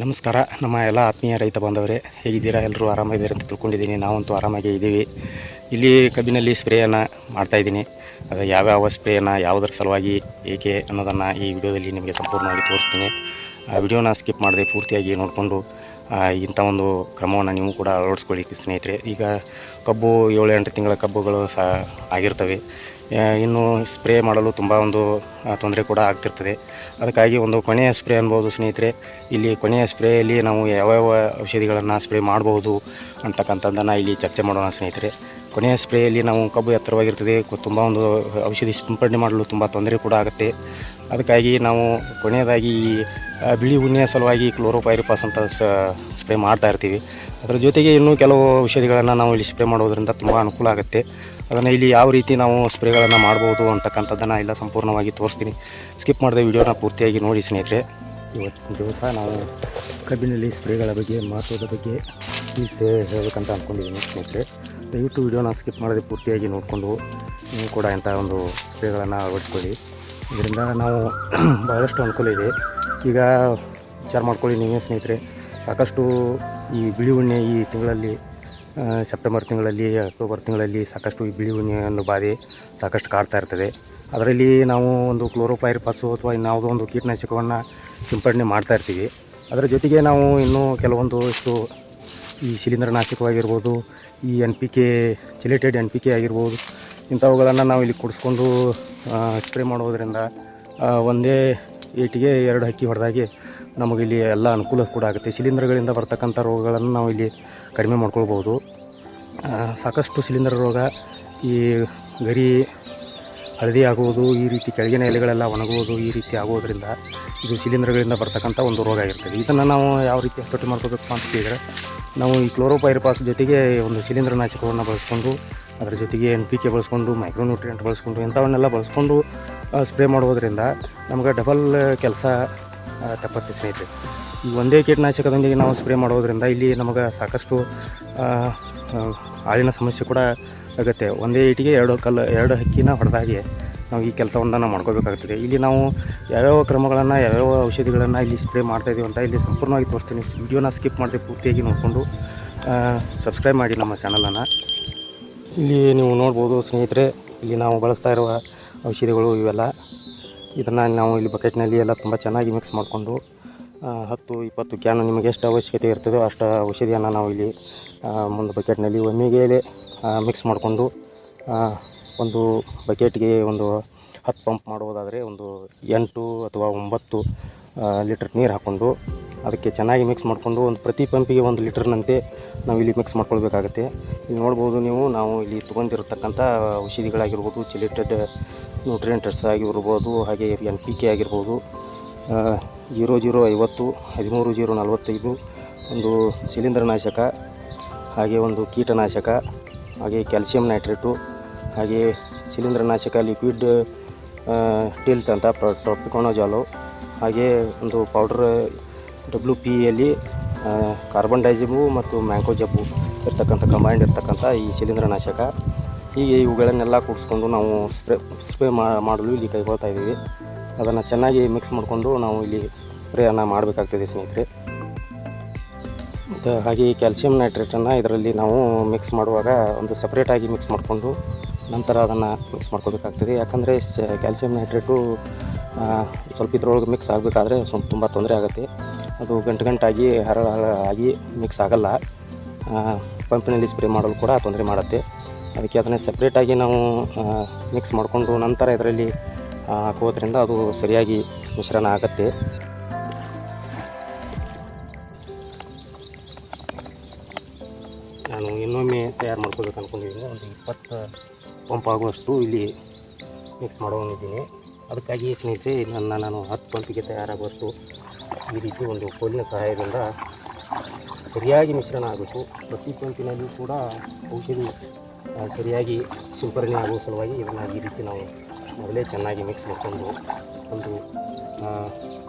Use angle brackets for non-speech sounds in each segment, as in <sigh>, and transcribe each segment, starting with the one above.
ನಮಸ್ಕಾರ. ನಮ್ಮ ಎಲ್ಲ ಆತ್ಮೀಯ ರೈತ ಬಾಂಧವರೇ, ಹೇಗಿದ್ದೀರಾ? ಎಲ್ಲರೂ ಆರಾಮಾಗಿದ್ದೀರಾ ಅಂತ ತಿಳ್ಕೊಂಡಿದ್ದೀನಿ. ನಾವಂತೂ ಆರಾಮಾಗಿ ಇದ್ದೀವಿ. ಇಲ್ಲಿ ಕಬ್ಬಿನಲ್ಲಿ ಸ್ಪ್ರೇಯನ್ನು ಮಾಡ್ತಾಯಿದ್ದೀನಿ ಅದು ಯಾವ್ಯಾವ ಸ್ಪ್ರೇಯನ್ನು, ಯಾವುದರ ಸಲುವಾಗಿ, ಏಕೆ ಅನ್ನೋದನ್ನು ಈ ವಿಡಿಯೋದಲ್ಲಿ ನಿಮಗೆ ಸಂಪೂರ್ಣವಾಗಿ ತೋರಿಸ್ತೀನಿ. ಆ ವಿಡಿಯೋನ ಸ್ಕಿಪ್ ಮಾಡದೆ ಪೂರ್ತಿಯಾಗಿ ನೋಡಿಕೊಂಡು ಇಂಥ ಒಂದು ಕ್ರಮವನ್ನು ನೀವು ಕೂಡ ಅಳವಡಿಸ್ಕೊಳ್ಳಿ ಸ್ನೇಹಿತರೆ. ಈಗ ಕಬ್ಬು ಏಳು ಎಂಟು ತಿಂಗಳ ಕಬ್ಬುಗಳು ಸಹ ಆಗಿರ್ತವೆ. ಇನ್ನು ಸ್ಪ್ರೇ ಮಾಡಲು ತುಂಬ ಒಂದು ತೊಂದರೆ ಕೂಡ ಆಗ್ತಿರ್ತದೆ. ಅದಕ್ಕಾಗಿ ಒಂದು ಕೊನೆಯ ಸ್ಪ್ರೇ ಅನ್ಬೋದು ಸ್ನೇಹಿತರೆ. ಇಲ್ಲಿ ಕೊನೆಯ ಸ್ಪ್ರೇಯಲ್ಲಿ ನಾವು ಯಾವ್ಯಾವ ಔಷಧಿಗಳನ್ನು ಸ್ಪ್ರೇ ಮಾಡಬಹುದು ಅಂತಕ್ಕಂಥದ್ದನ್ನು ಇಲ್ಲಿ ಚರ್ಚೆ ಮಾಡೋಣ ಸ್ನೇಹಿತರೆ. ಕೊನೆಯ ಸ್ಪ್ರೇಯಲ್ಲಿ ನಾವು ಕಬ್ಬು ಎತ್ತರವಾಗಿರ್ತದೆ ತುಂಬ ಒಂದು ಔಷಧಿ ಸಿಂಪಡಣೆ ಮಾಡಲು ತುಂಬ ತೊಂದರೆ ಕೂಡ ಆಗುತ್ತೆ. ಅದಕ್ಕಾಗಿ ನಾವು ಕೊನೆಯದಾಗಿ ಈ ಬಿಳಿ ಉಣ್ಣೆಯ ಸಲುವಾಗಿ ಕ್ಲೋರೋಪೈರಿಪಾಸ್ ಅಂತ ಸ್ಪ್ರೇ ಮಾಡ್ತಾ ಇರ್ತೀವಿ. ಅದರ ಜೊತೆಗೆ ಇನ್ನೂ ಕೆಲವು ಔಷಧಿಗಳನ್ನು ನಾವು ಇಲ್ಲಿ ಸ್ಪ್ರೇ ಮಾಡೋದರಿಂದ ತುಂಬ ಅನುಕೂಲ ಆಗುತ್ತೆ. ಅದನ್ನು ಇಲ್ಲಿ ಯಾವ ರೀತಿ ನಾವು ಸ್ಪ್ರೇಗಳನ್ನು ಮಾಡ್ಬೋದು ಅಂತಕ್ಕಂಥದ್ದನ್ನು ಎಲ್ಲ ಸಂಪೂರ್ಣವಾಗಿ ತೋರಿಸ್ತೀನಿ. ಸ್ಕಿಪ್ ಮಾಡಿದ ವಿಡಿಯೋನ ಪೂರ್ತಿಯಾಗಿ ನೋಡಿ ಸ್ನೇಹಿತರೆ. ಇವತ್ತಿನ ದಿವಸ ನಾವು ಕಬ್ಬಿನಲ್ಲಿ ಸ್ಪ್ರೇಗಳ ಬಗ್ಗೆ, ಮಹತ್ವದ ಬಗ್ಗೆ ಸೇ ಹೇಳಬೇಕಂತ ಅಂದ್ಕೊಂಡಿದ್ದೀನಿ ಸ್ನೇಹಿತರೆ. ದಯವಿಟ್ಟು ವಿಡಿಯೋನ ಸ್ಕಿಪ್ ಮಾಡದೆ ಪೂರ್ತಿಯಾಗಿ ನೋಡಿಕೊಂಡು ನೀವು ಕೂಡ ಇಂಥ ಒಂದು ಸ್ಪ್ರೇಗಳನ್ನು ಅಳವಡಿಸ್ಕೊಳ್ಳಿ. ಇದರಿಂದ ನಾವು <clears throat> ಭಾಳಷ್ಟು ಅನುಕೂಲ ಇದೆ. ಈಗ ವಿಚಾರ ಮಾಡ್ಕೊಳ್ಳಿ ನೀವೇ ಸ್ನೇಹಿತರೆ. ಸಾಕಷ್ಟು ಈ ಬಿಳಿ ಉಣ್ಣೆ ಈ ತಿಂಗಳಲ್ಲಿ ಸೆಪ್ಟೆಂಬರ್ ತಿಂಗಳಲ್ಲಿ ಅಕ್ಟೋಬರ್ ತಿಂಗಳಲ್ಲಿ ಸಾಕಷ್ಟು ಬಿಳಿ ಉಣ್ಣೆ ಅನ್ನೋ ಬಾಧೆ ಸಾಕಷ್ಟು ಕಾಡ್ತಾ ಇರ್ತದೆ. ಅದರಲ್ಲಿ ನಾವು ಒಂದು ಕ್ಲೋರೋಪೈರಿಪಾಸು ಅಥವಾ ಇನ್ಯಾವುದೋ ಒಂದು ಕೀಟನಾಶಕವನ್ನು ಸಿಂಪಡಣೆ ಮಾಡ್ತಾ ಇರ್ತೀವಿ. ಅದರ ಜೊತೆಗೆ ನಾವು ಇನ್ನೂ ಕೆಲವೊಂದು ಇಷ್ಟು ಈ ಶಿಲೀಂಧ್ರನಾಶಕವಾಗಿರ್ಬೋದು, ಈ N P K chelated N P K ಆಗಿರ್ಬೋದು, ಇಂಥವುಗಳನ್ನು ನಾವು ಇಲ್ಲಿ ಕುಡಿಸ್ಕೊಂಡು ಸ್ಪ್ರೇ ಮಾಡೋದರಿಂದ ಒಂದೇ ಏಟಿಗೆ ಎರಡು ಹಕ್ಕಿ ಹೊಡೆದಾಗೆ ನಮಗೆ ಇಲ್ಲಿ ಎಲ್ಲ ಅನುಕೂಲ ಕೂಡ ಆಗುತ್ತೆ. ಸಿಲಿಂಡರ್ಗಳಿಂದ ಬರ್ತಕ್ಕಂಥ ರೋಗಗಳನ್ನು ನಾವು ಇಲ್ಲಿ ಕಡಿಮೆ ಮಾಡ್ಕೊಳ್ಬೋದು. ಸಾಕಷ್ಟು ಸಿಲಿಂಡರ್ ರೋಗ ಈ ಗರಿ ಹಳದಿ ಆಗುವುದು, ಈ ರೀತಿ ಕೆಳಗಿನ ಎಲೆಗಳೆಲ್ಲ ಒಣಗುವುದು, ಈ ರೀತಿ ಆಗೋದರಿಂದ ಇದು ಸಿಲಿಂಡರ್ಗಳಿಂದ ಬರ್ತಕ್ಕಂಥ ಒಂದು ರೋಗ ಆಗಿರ್ತದೆ. ಇದನ್ನು ನಾವು ಯಾವ ರೀತಿ ಹತೋಟಿ ಮಾಡ್ಕೋಬೇಕು ಅಂತ ಕೇಳಿದರೆ, ನಾವು ಈ ಕ್ಲೋರೋಪೈರ್ಪಾಸ್ ಜೊತೆಗೆ ಒಂದು ಶಿಲೀಂಧ್ರನಾಶಕವನ್ನು ಬಳಸ್ಕೊಂಡು, ಅದರ ಜೊತೆಗೆ ಎನ್ ಪಿ ಕೆ ಬಳಸ್ಕೊಂಡು ಮೈಕ್ರೋನ್ಯೂಟ್ರಿಯೆಂಟ್ ಬಳಸ್ಕೊಂಡು ಇಂಥವನ್ನೆಲ್ಲ ಬಳಸ್ಕೊಂಡು ಸ್ಪ್ರೇ ಮಾಡೋದ್ರಿಂದ ನಮ್ಗೆ ಡಬಲ್ ಕೆಲಸ ತಪ್ಪತ್ತೆ ಸ್ನೇಹಿತರೆ. ಈ ಒಂದೇ ಕೀಟನಾಶಕದೊಂದಿಗೆ ನಾವು ಸ್ಪ್ರೇ ಮಾಡೋದ್ರಿಂದ ಇಲ್ಲಿ ನಮಗೆ ಸಾಕಷ್ಟು ಹಾಳಿನ ಸಮಸ್ಯೆ ಕೂಡ ಆಗುತ್ತೆ. ಒಂದೇ ಈಟಿಗೆ ಎರಡು ಕಲ್ಲು, ಎರಡು ಹಕ್ಕಿನ ಹೊಡೆದಾಗೆ ನಾವು ಈ ಕೆಲಸವನ್ನು ನಾವು ಮಾಡ್ಕೋಬೇಕಾಗ್ತದೆ. ಇಲ್ಲಿ ನಾವು ಯಾವ್ಯಾವ ಕ್ರಮಗಳನ್ನು, ಯಾವ್ಯಾವ ಔಷಧಿಗಳನ್ನು ಇಲ್ಲಿ ಸ್ಪ್ರೇ ಮಾಡ್ತಾ ಇದೀವಿ ಅಂತ ಇಲ್ಲಿ ಸಂಪೂರ್ಣವಾಗಿ ತೋರಿಸ್ತೀನಿ. ವಿಡಿಯೋನ ಸ್ಕಿಪ್ ಮಾಡಿದೆ ಪೂರ್ತಿಯಾಗಿ ನೋಡಿಕೊಂಡು ಸಬ್ಸ್ಕ್ರೈಬ್ ಮಾಡಿ ನಮ್ಮ ಚಾನಲನ್ನು ಇಲ್ಲಿ ನೀವು ನೋಡ್ಬೋದು ಸ್ನೇಹಿತರೆ, ಇಲ್ಲಿ ನಾವು ಬಳಸ್ತಾ ಇರುವ ಔಷಧಿಗಳು ಇವೆಲ್ಲ. ಇದನ್ನು ನಾವು ಇಲ್ಲಿ ಬಕೆಟ್ನಲ್ಲಿ ಎಲ್ಲ ತುಂಬ ಚೆನ್ನಾಗಿ ಮಿಕ್ಸ್ ಮಾಡಿಕೊಂಡು ಹತ್ತು, ಇಪ್ಪತ್ತು ಕ್ಯಾನ್ ನಿಮಗೆ ಎಷ್ಟು ಅವಶ್ಯಕತೆ ಇರ್ತದೋ ಅಷ್ಟು ಔಷಧಿಯನ್ನು ನಾವು ಇಲ್ಲಿ ಒಂದು ಬಕೆಟ್ನಲ್ಲಿ ಒಮ್ಮೆಗೆ ಮಿಕ್ಸ್ ಮಾಡಿಕೊಂಡು ಒಂದು ಬಕೆಟ್ಗೆ ಒಂದು ಹತ್ತು ಪಂಪ್ ಮಾಡುವುದಾದರೆ ಒಂದು ಎಂಟು ಅಥವಾ ಒಂಬತ್ತು ಲೀಟ್ರ್ ನೀರು ಹಾಕ್ಕೊಂಡು ಅದಕ್ಕೆ ಚೆನ್ನಾಗಿ ಮಿಕ್ಸ್ ಮಾಡಿಕೊಂಡು ಒಂದು ಪ್ರತಿ ಪಂಪಿಗೆ ಒಂದು ಲೀಟರ್ನಂತೆ ನಾವು ಇಲ್ಲಿ ಮಿಕ್ಸ್ ಮಾಡ್ಕೊಳ್ಬೇಕಾಗತ್ತೆ. ಇಲ್ಲಿ ನೋಡ್ಬೋದು ನೀವು, ನಾವು ಇಲ್ಲಿ ತೊಗೊಂಡಿರತಕ್ಕಂಥ ಔಷಧಿಗಳಾಗಿರ್ಬೋದು ಚಿಲಿಟೆಡ್ ನ್ಯೂಟ್ರಿಯೆಂಟ್ಸ್ ಆಗಿರ್ಬೋದು, ಹಾಗೆ ಎನ್ ಪಿ ಕೆ ಆಗಿರ್ಬೋದು ಜೀರೋ ಜೀರೋ ಐವತ್ತು, ಹದಿಮೂರು ಜೀರೋ ನಲವತ್ತೈದು, ಒಂದು ಶಿಲೀಂಧ್ರನಾಶಕ, ಹಾಗೆ ಒಂದು ಕೀಟನಾಶಕ, ಹಾಗೆ ಕ್ಯಾಲ್ಸಿಯಂ ನೈಟ್ರೇಟು ಹಾಗೆ ಶಿಲೀಂಧ್ರನಾಶಕ ಲಿಕ್ವಿಡ್ ಟಿಲ್ಟ್ ಅಂತ ಟ್ರಾಪಿಕೋನೋಜಾಲು ಹಾಗೆ ಒಂದು ಪೌಡ್ರ್ ಡಬ್ಲ್ಯೂ ಪಿ ಯಲ್ಲಿ ಕಾರ್ಬನ್ ಡೈಜಿಮು ಮತ್ತು ಮ್ಯಾಂಗೋ ಇರ್ತಕ್ಕಂಥ ಕಂಬೈಂಡ್ ಇರ್ತಕ್ಕಂಥ ಈ ಶಿಲೀಂಧ್ರನಾಶಕ. ಹೀಗೆ ಇವುಗಳನ್ನೆಲ್ಲ ಕೂಡಿಸ್ಕೊಂಡು ನಾವು ಸ್ಪ್ರೇ ಸ್ಪ್ರೇ ಮಾಡಲು ಇಲ್ಲಿ ಕೈಗೊಳ್ತಾ ಇದ್ದೀವಿ. ಅದನ್ನು ಚೆನ್ನಾಗಿ ಮಿಕ್ಸ್ ಮಾಡಿಕೊಂಡು ನಾವು ಇಲ್ಲಿ ಸ್ಪ್ರೇಯನ್ನು ಮಾಡಬೇಕಾಗ್ತದೆ ಸ್ನೇಹಿತರೆ. ಮತ್ತು ಹಾಗೆ ಕ್ಯಾಲ್ಸಿಯಂ ನೈಟ್ರೇಟನ್ನು ಇದರಲ್ಲಿ ನಾವು ಮಿಕ್ಸ್ ಮಾಡುವಾಗ ಒಂದು ಸಪ್ರೇಟಾಗಿ ಮಿಕ್ಸ್ ಮಾಡಿಕೊಂಡು ನಂತರ ಅದನ್ನು ಮಿಕ್ಸ್ ಮಾಡ್ಕೋಬೇಕಾಗ್ತದೆ. ಯಾಕಂದರೆ ಕ್ಯಾಲ್ಸಿಯಂ ನೈಟ್ರೇಟು ಸ್ವಲ್ಪ ಇದ್ರೊಳಗೆ ಮಿಕ್ಸ್ ಆಗಬೇಕಾದ್ರೆ ಸ್ವಲ್ಪ ತುಂಬ ತೊಂದರೆ ಆಗುತ್ತೆ. ಅದು ಗಂಟು ಗಂಟಾಗಿ ಹರ ಆಗಿ ಮಿಕ್ಸ್ ಆಗಲ್ಲ. ಪಂಪಿನಲ್ಲಿ ಸ್ಪ್ರೇ ಮಾಡಲು ಕೂಡ ತೊಂದರೆ ಮಾಡುತ್ತೆ. ಅದಕ್ಕೆ ಅದನ್ನೇ ಸಪ್ರೇಟಾಗಿ ನಾವು ಮಿಕ್ಸ್ ಮಾಡಿಕೊಂಡು ನಂತರ ಇದರಲ್ಲಿ ಹಾಕೋದ್ರಿಂದ ಅದು ಸರಿಯಾಗಿ ಮಿಶ್ರಣ ಆಗುತ್ತೆ. ನಾನು ಇನ್ನೊಮ್ಮೆ ತಯಾರು ಮಾಡ್ಕೋಬೇಕು ಅಂದ್ಕೊಂಡಿದ್ದೀನಿ ಒಂದು ಇಪ್ಪತ್ತು ಪಂಪ್ ಆಗುವಷ್ಟು ಇಲ್ಲಿ ಮಿಕ್ಸ್ ಮಾಡೋನಿದ್ದೀನಿ ಅದಕ್ಕಾಗಿ ಸ್ನೇಹಿತರೆ, ನನ್ನ ನಾನು ಹತ್ತು ಪಂಪಿಗೆ ತಯಾರಾಗುವಷ್ಟು ಈ ರೀತಿ ಒಂದು ಕೋಲಿನ ಸಹಾಯದಿಂದ ಸರಿಯಾಗಿ ಮಿಶ್ರಣ ಆಗಬೇಕು. ಪ್ರತಿ ಪಂಪಿನಲ್ಲಿಯೂ ಕೂಡ ಔಷಧಿ ಸರಿಯಾಗಿ ಸಿಂಪರಣೆ ಆಗುವ ಸಲುವಾಗಿ ಇದನ್ನು ಈ ರೀತಿ ನಾವು ಮೊದಲೇ ಚೆನ್ನಾಗಿ ಮಿಕ್ಸ್ ಮಾಡಿಕೊಂಡು ಒಂದು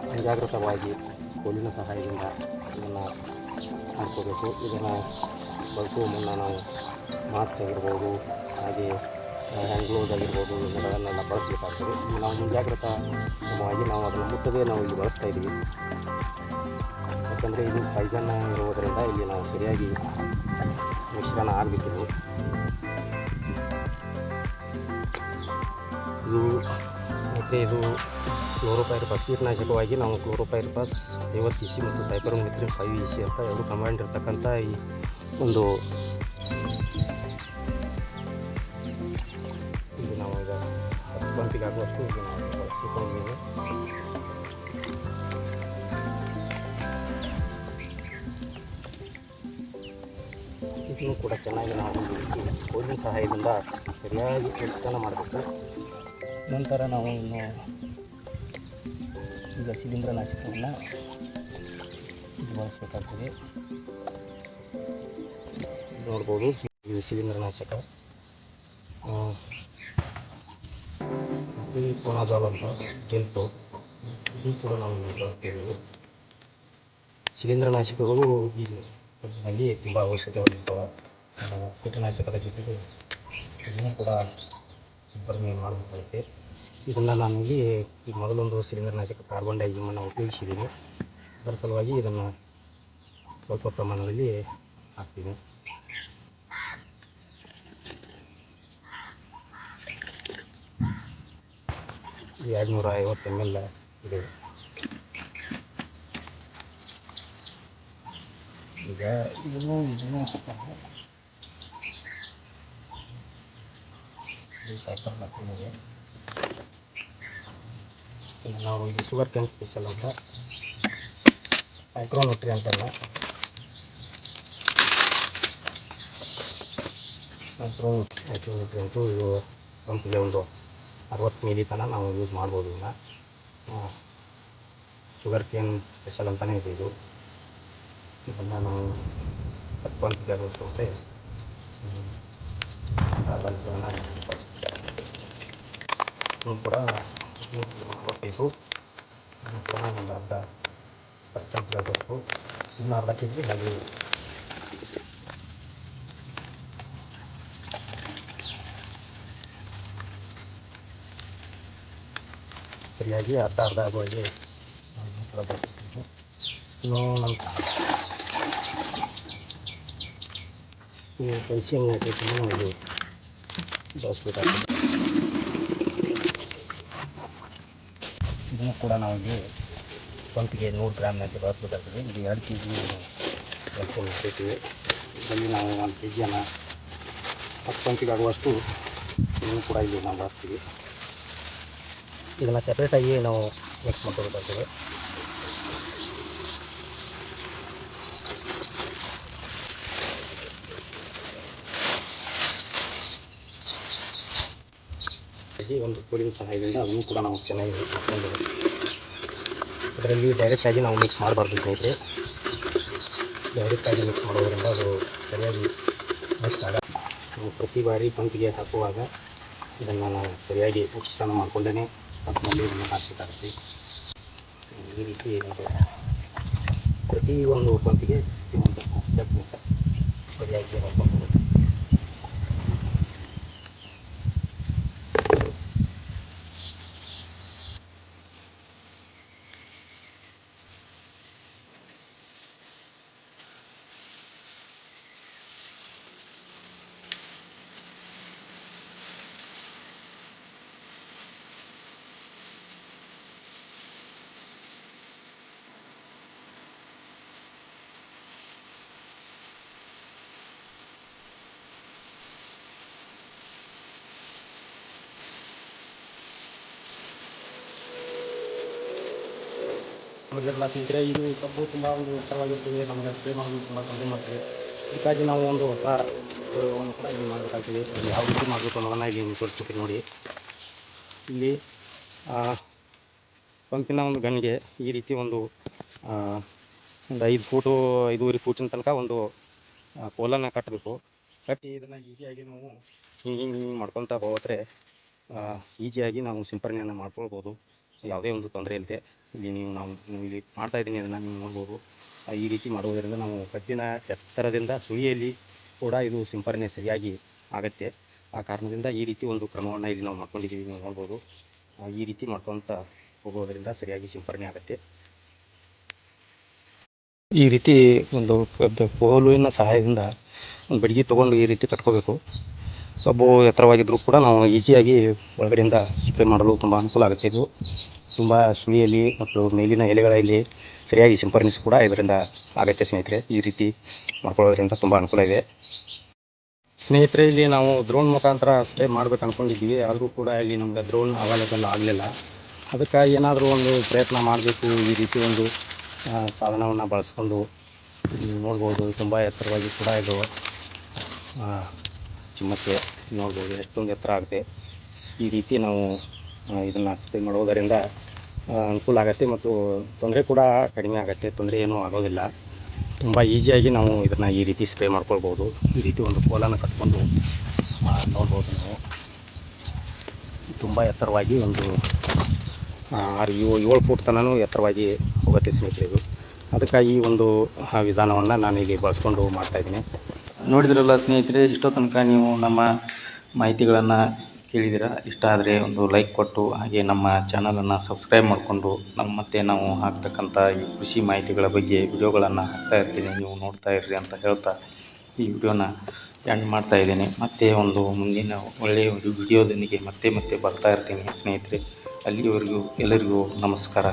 ಮುಂಜಾಗ್ರತವಾಗಿ ಕೋಲಿನ ಸಹಾಯದಿಂದ ಇದನ್ನು ಮಾಡ್ಕೋಬೇಕು. ಇದನ್ನು ಬಳಸುವ ಮುನ್ನ ನಾವು ಮಾಸ್ಕ್ ಆಗಿರ್ಬೋದು, ಹಾಗೆ ಹ್ಯಾಂಡ್ ಗ್ಲೋಸ್ ಆಗಿರ್ಬೋದು ಇವುಗಳನ್ನೆಲ್ಲ ಬಳಸಬೇಕಾಗ್ತದೆ. ನಾವು ಮುಂಜಾಗ್ರತಾವಾಗಿ ನಾವು ಅದನ್ನು ಮುಟ್ಟದೇ ನಾವು ಇಲ್ಲಿ ಬಳಸ್ತಾ ಇದ್ದೀವಿ. ಯಾಕಂದರೆ ಇದು ಪೈಜನ್ನ ಇರುವುದರಿಂದ ಇಲ್ಲಿ ನಾವು ಸರಿಯಾಗಿ ಮಿಶ್ರಣ ಆಗಬೇಕಿದು ಇದು ಮತ್ತು ಇದು ಪಸ್ ಕೀಟನಾಶಕವಾಗಿ ನಾವು ಕ್ಲೋರೋಪೈರಿಫಾಸ್ ಐವತ್ತು ಸಿ ಮತ್ತು ಮಿತ್ರ ಫೈವ್ ಇಸಿ ಅಂತ ಎರಡು ಕಂಬೈಂಡ್ ಇರ್ತಕ್ಕಂಥ ಈ ಒಂದು ಆಗುವಷ್ಟು ಇದು ನಾವು ಬಳಸಿಕೊಂಡಿದ್ದೀವಿ ಇದನ್ನು ಕೂಡ ಚೆನ್ನಾಗಿ ನಾವು ಕೋಲಿನ ಸಹಾಯದಿಂದ ಸರಿಯಾಗಿ ಮಿಶ್ರಣ ಮಾಡಬೇಕು. ನಂತರ ನಾವು ಇನ್ನು ಈಗ ಶಿಲೀಂದ್ರನಾಶಕವನ್ನು ಇದು ಬಳಸಬೇಕಾಗ್ತದೆ. ನೋಡ್ಬೋದು, ಇದು ಶಿಲೀಂಧ್ರನಾಶಕ. ಈ ಕೊನಾಜಾಲ್ ಅಂತ ಕೆಂಪು ಇದು ಕೂಡ ನಾವು ಬಳಸ್ತೀವಿ ಶಿಲೀಂಧ್ರನಾಶಕಗಳು ಈ ಕಬ್ಬಿನಲ್ಲಿ ತುಂಬ ಔಷಧಿಗಳಿರ್ತವೆ ಹೊಂದಿರ್ತವೆ. ಕೀಟನಾಶಕದ ಜೊತೆಗೆ ಇದನ್ನು ಕೂಡ ಸಿಂಪಡಣೆ ಮಾಡಬೇಕಾಗುತ್ತೆ ಇದನ್ನು ನಾನು ಇಲ್ಲಿ ಈ ಮೊದಲೊಂದು ಶಿಲೀಂಧ್ರನಾಶಕ ಕಾರ್ಬನ್ ಡೈಜಿಮನ್ನು ಉಪಯೋಗಿಸಿದ್ದೀನಿ. ಅದರ ಸಲುವಾಗಿ ಇದನ್ನು ಸ್ವಲ್ಪ ಪ್ರಮಾಣದಲ್ಲಿ ಹಾಕ್ತೀನಿ. ಎರಡು ನೂರ ಐವತ್ತು ಎಂ ಎಲ್ ಇದೆ ಈಗ ಇದನ್ನು ಇದನ್ನು ಹಾಕ್ತಾರೆ. ಇದು ಕಾಪರ್ ಹಾಕ್ಕೊಂಡಿದೆ. ಇನ್ನು ನಾವು ಇದು ಶುಗರ್ ಕ್ಯಾನ್ ಸ್ಪೆಷಲ್ ಅಂತ ಮೈಕ್ರೋನ್ಯೂಟ್ರಿ ಅಂತಲ್ಲ ಮೈಕ್ರೋ ಮೈಕ್ರೋನ್ಯೂಟ್ರಿ ಅಂತೂ ಇದು ಪಂಪಿಗೆ ಒಂದು ಅರವತ್ತು ಮಿಲಿ ತನಕ ನಾವು ಯೂಸ್ ಮಾಡ್ಬೋದು ಇದನ್ನ ಶುಗರ್ ಕೇನ್ ಸ್ಪೆಷಲ್ ಅಂತಲೇ ಇದೆ ಇದು. ಇದನ್ನು ನಾವು ಹತ್ತು ಪಂಪಿಗೆ ಆಗುತ್ತೆ ಇದನ್ನು ಕೂಡ ಕೊಟ್ಟಿದ್ದು ಇದನ್ನು ಕೂಡ ಒಂದು ಅರ್ಧ ಹತ್ತು ಪಂಪಿಗೆ ಆಗಬೇಕು ಇನ್ನು ಅರ್ಧ ಕೆ ಜಿ ಹಾಗೆ ಸರಿಯಾಗಿ ಅರ್ಧ ಅರ್ಧ ಬಳಸ್ಬೇಕು. ಇನ್ನು ನಮ್ಮ ಈ ಕ್ಯಾಲ್ಸಿಯಂ ನೈಟ್ರೇಟನ್ನು ನಾವು ಇದು ಬಳಸಬೇಕಾಗ್ತದೆ ಇದನ್ನು ಕೂಡ ನಾವು ಇಲ್ಲಿ ಪಂಪಿಗೆ ನೂರು ಗ್ರಾಮ್ನಂತೆ ಬಳಸ್ಬೇಕಾಗ್ತದೆ ಇಲ್ಲಿ ಎರಡು ಕೆ ಜಿ ನೈಟ್ರೇಟ್ ಇದರಲ್ಲಿ ನಾವು ಒಂದು ಕೆ ಜಿಯನ್ನು ಹತ್ತು ಪಂಪಿಗೆ ಆಗುವಷ್ಟು ಇದನ್ನು ಕೂಡ ಇಲ್ಲಿ ನಾವು ಬಳಸ್ತೀವಿ ಇದನ್ನು ಸಪ್ರೇಟಾಗಿ ನಾವು ಮಿಕ್ಸ್ ಮಾಡ್ಕೋಬೇಕಾಗ್ತದೆ ಒಂದು ಕೋಲಿನ ಸಹಾಯದಿಂದ ಅದನ್ನು ಕೂಡ ನಾವು ಚೆನ್ನಾಗಿ ಮಾಡ್ಕೊಂಡು ಅದರಲ್ಲಿ ಡೈರೆಕ್ಟಾಗಿ ನಾವು ಮಿಕ್ಸ್ ಮಾಡಬಾರ್ದು ಸ್ನೇಹಿತರೆ. ಡೈರೆಕ್ಟಾಗಿ ಮಿಕ್ಸ್ ಮಾಡೋದರಿಂದ ಅದು ಸರಿಯಾಗಿ ಮಿಕ್ಸ್ ಆಗ ನಾವು ಪ್ರತಿ ಬಾರಿ ಪಂಪಿಗೆ ಹಾಕುವಾಗ ಇದನ್ನು ನಾನು ಸರಿಯಾಗಿ ಉಚ್ಚಾರ ಮಾಡಿಕೊಂಡೇ ಇದನ್ನು ಹಾಕಬೇಕಾಗುತ್ತೆ ಈ ರೀತಿ ಏನಿದೆ ಪ್ರತಿ ಒಂದು ಪಂಪಿಗೆ ಒಂದು ಸ್ಟೆಪ್ ಸರಿಯಾಗಿ ಹಾಕ್ಕೊಂಡು ತಿಂದರೆ ಇದು ಕಬ್ಬು ತುಂಬ ಒಂದು ಉತ್ತರವಾಗಿರ್ತದೆ ನಮಗೆ ಸ್ಪ್ರೇ ತುಂಬ ತೊಂದರೆ ಮಾಡ್ತದೆ. ಅದಕ್ಕಾಗಿ ನಾವು ಒಂದು ಹೊಸ ಪ್ರಯೋಗವನ್ನು ಕೂಡ ಇಲ್ಲಿ ಮಾಡಬೇಕಾಗ್ತದೆ. ಯಾವ ರೀತಿ ಮಾಡಬೇಕು ಅನ್ನೋದನ್ನು ಇಲ್ಲಿ ನೀವು ತೋರಿಸ್ಕೊತೀನಿ ನೋಡಿ. ಇಲ್ಲಿ ಪಂಪಿನ ಒಂದು ಗಣಿಗೆ ಈ ರೀತಿ ಒಂದು ಒಂದು ಐದು ಫೂಟು, ಐದೂವರೆ ಫೂಟಿನ ತನಕ ಒಂದು ಕೋಲನ್ನು ಕಟ್ಟಬೇಕು ಕಟ್ಟಿ ಇದನ್ನು ಈಸಿಯಾಗಿ ನಾವು ಹಿಂಗೆ ಹಿಂಗೆ ಮಾಡ್ಕೊತ ಹೋದರೆ ಈಸಿಯಾಗಿ ನಾವು ಸಿಂಪರಣೆಯನ್ನು ಮಾಡ್ಕೊಳ್ಬೋದು. ಯಾವುದೇ ಒಂದು ತೊಂದರೆ ಇಲ್ಲದೆ ಇಲ್ಲಿ ನೀವು ನಾವು ಇಲ್ಲಿ ಮಾಡ್ತಾ ಇದ್ದೀನಿ ಅದನ್ನು ನೀವು ನೋಡ್ಬೋದು. ಈ ರೀತಿ ಮಾಡುವುದರಿಂದ ನಾವು ಕಬ್ಬಿನ ಎತ್ತರದಿಂದ ಸುಳಿಯಲ್ಲಿ ಕೂಡ ಇದು ಸಿಂಪರಣೆ ಸರಿಯಾಗಿ ಆಗುತ್ತೆ. ಆ ಕಾರಣದಿಂದ ಈ ರೀತಿ ಒಂದು ಕ್ರಮವನ್ನು ಇಲ್ಲಿ ನಾವು ಮಾಡ್ಕೊಂಡಿದ್ದೀವಿ ನೀವು ನೋಡ್ಬೋದು. ಈ ರೀತಿ ಮಾಡ್ಕೊತ ಹೋಗೋದರಿಂದ ಸರಿಯಾಗಿ ಸಿಂಪರಣೆ ಆಗುತ್ತೆ. ಈ ರೀತಿ ಒಂದು ಕೋಲುವಿನ ಸಹಾಯದಿಂದ ಒಂದು ಬಡಿಗೆ ತೊಗೊಂಡು ಈ ರೀತಿ ಕಟ್ಕೋಬೇಕು. ಸೊಬ್ಬು ಎತ್ತರವಾಗಿದ್ದರೂ ಕೂಡ ನಾವು ಈಸಿಯಾಗಿ ಒಳಗಡೆಯಿಂದ ಸ್ಪ್ರೇ ಮಾಡಲು ತುಂಬ ಅನುಕೂಲ ಆಗುತ್ತೆ ಇದು. ತುಂಬ ಸುಳಿಯಲ್ಲಿ ಮತ್ತು ಮೇಲಿನ ಎಲೆಗಳಲ್ಲಿ ಸರಿಯಾಗಿ ಸಿಂಪರ್ಣಿಸ್ ಕೂಡ ಇದರಿಂದ ಆಗುತ್ತೆ ಸ್ನೇಹಿತರೆ. ಈ ರೀತಿ ಮಾಡ್ಕೊಳ್ಳೋದ್ರಿಂದ ತುಂಬ ಅನುಕೂಲ ಇದೆ. ಸ್ನೇಹಿತರೆ, ಇಲ್ಲಿ ನಾವು ದ್ರೋಣ್ ಮುಖಾಂತರ ಸ್ಪ್ರೇ ಮಾಡ್ಬೇಕು ಅಂದ್ಕೊಂಡಿದ್ದೀವಿ ಆದರೂ ಕೂಡ ಇಲ್ಲಿ ನಮ್ಗೆ ದ್ರೋಣ್ ಅವೈಲೇಬಲ್ ಆಗಲಿಲ್ಲ. ಅದಕ್ಕಾಗಿ ಏನಾದರೂ ಒಂದು ಪ್ರಯತ್ನ ಮಾಡಬೇಕು. ಈ ರೀತಿ ಒಂದು ಸಾಧನವನ್ನು ಬಳಸ್ಕೊಂಡು ನೋಡ್ಬೋದು. ತುಂಬ ಎತ್ತರವಾಗಿ ಕೂಡ ಇದು ಆ, ಚಿಮ್ಮಕ್ಕೆ ನೋಡ್ಬೋದು ಎಷ್ಟೊಂದು ಎತ್ತರ ಆಗುತ್ತೆ ಈ ರೀತಿ ನಾವು ಇದನ್ನು ಸ್ಪ್ರೇ ಮಾಡೋದರಿಂದ ಅನುಕೂಲ ಆಗುತ್ತೆ ಮತ್ತು ತೊಂದರೆ ಕೂಡ ಕಡಿಮೆ ಆಗುತ್ತೆ. ತೊಂದರೆ ಏನೂ ಆಗೋದಿಲ್ಲ. ತುಂಬ ಈಸಿಯಾಗಿ ನಾವು ಇದನ್ನು ಈ ರೀತಿ ಸ್ಪ್ರೇ ಮಾಡ್ಕೊಳ್ಬೋದು. ಈ ರೀತಿ ಒಂದು ಕೋಲನ್ನು ಕಟ್ಕೊಂಡು ನೋಡ್ಬೋದು ನಾವು. ತುಂಬ ಎತ್ತರವಾಗಿ ಒಂದು ಆರು ಏಳು ಏಳು ಫೂಟ್ ತನೂ ಎತ್ತರವಾಗಿ ಹೋಗುತ್ತೆ ಸ್ನೇಹಿತರೆ ಇದು. ಅದಕ್ಕಾಗಿ ಒಂದು ವಿಧಾನವನ್ನು ನಾನು ಇಲ್ಲಿ ಬಳಸ್ಕೊಂಡು ಮಾಡ್ತಾಯಿದ್ದೀನಿ ನೋಡಿದ್ರಲ್ಲ ಸ್ನೇಹಿತರೆ, ಇಷ್ಟೋ ತನಕ ನೀವು ನಮ್ಮ ಮಾಹಿತಿಗಳನ್ನು ಕೇಳಿದಿರ ಇಷ್ಟ ಆದರೆ ಒಂದು ಲೈಕ್ ಕೊಟ್ಟು, ಹಾಗೆ ನಮ್ಮ ಚಾನಲನ್ನು ಸಬ್ಸ್ಕ್ರೈಬ್ ಮಾಡಿಕೊಂಡು ನಮ್ಮ ಮತ್ತೆ ನಾವು ಹಾಕ್ತಕ್ಕಂಥ ಈ ಕೃಷಿ ಮಾಹಿತಿಗಳ ಬಗ್ಗೆ ವಿಡಿಯೋಗಳನ್ನು ಹಾಕ್ತಾ ಇರ್ತೀನಿ, ನೀವು ನೋಡ್ತಾ ಇರ್ರಿ ಅಂತ ಹೇಳ್ತಾ ಈ ವಿಡಿಯೋನ ಎಂಡ್ ಮಾಡ್ತಾ ಇದ್ದೀನಿ. ಮತ್ತೆ ಒಂದು ಮುಂದಿನ ಒಳ್ಳೆಯ ಒಂದು ವಿಡಿಯೋದೊಂದಿಗೆ ಮತ್ತೆ ಮತ್ತೆ ಬರ್ತಾ ಇರ್ತೀನಿ ಸ್ನೇಹಿತರೆ. ಅಲ್ಲಿವರೆಗೂ ಎಲ್ಲರಿಗೂ ನಮಸ್ಕಾರ.